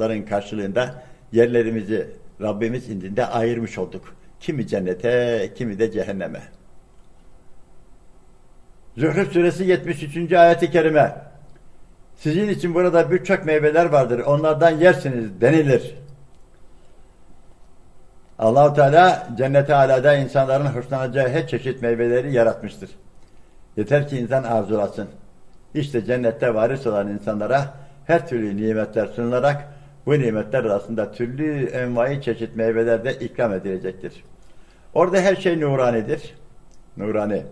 Ların karşılığında yerlerimizi Rabbimiz indinde ayırmış olduk. Kimi cennete, kimi de cehenneme. Zührüf suresi 73. ayeti kerime. Sizin için burada birçok meyveler vardır. Onlardan yersiniz denilir. Allahu Teala cennete alada insanların hoşlanacağı her çeşit meyveleri yaratmıştır. Yeter ki insan arzulasın. İşte cennette varis olan insanlara her türlü nimetler sunularak bu nimetler arasında türlü envai çeşit meyveler de ikram edilecektir. Orada her şey nuranidir. Nurani.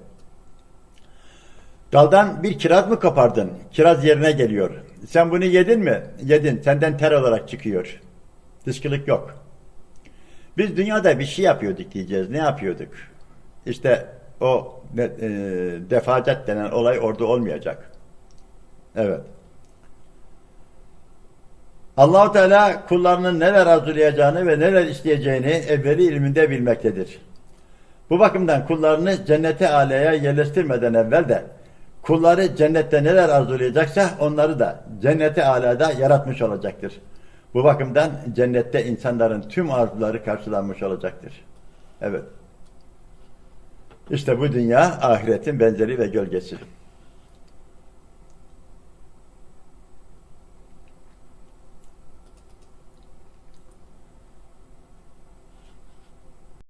Daldan bir kiraz mı kopardın? Kiraz yerine geliyor. Sen bunu yedin mi? Yedin. Senden ter olarak çıkıyor. Dışkılık yok. Biz dünyada bir şey yapıyorduk diyeceğiz. Ne yapıyorduk? İşte o e, defacat denen olay orada olmayacak. Evet. Allahu Teala kullarının neler arzulayacağını ve neler isteyeceğini evveli ilminde bilmektedir. Bu bakımdan kullarını cennete alaya yerleştirmeden evvel de kulları cennette neler arzulayacaksa onları da cennete alada yaratmış olacaktır. Bu bakımdan cennette insanların tüm arzuları karşılanmış olacaktır. Evet. İşte bu dünya ahiretin benzeri ve gölgesi.